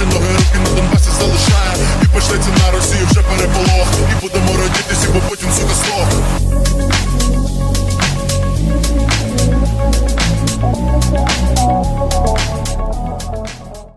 Yaşında özgün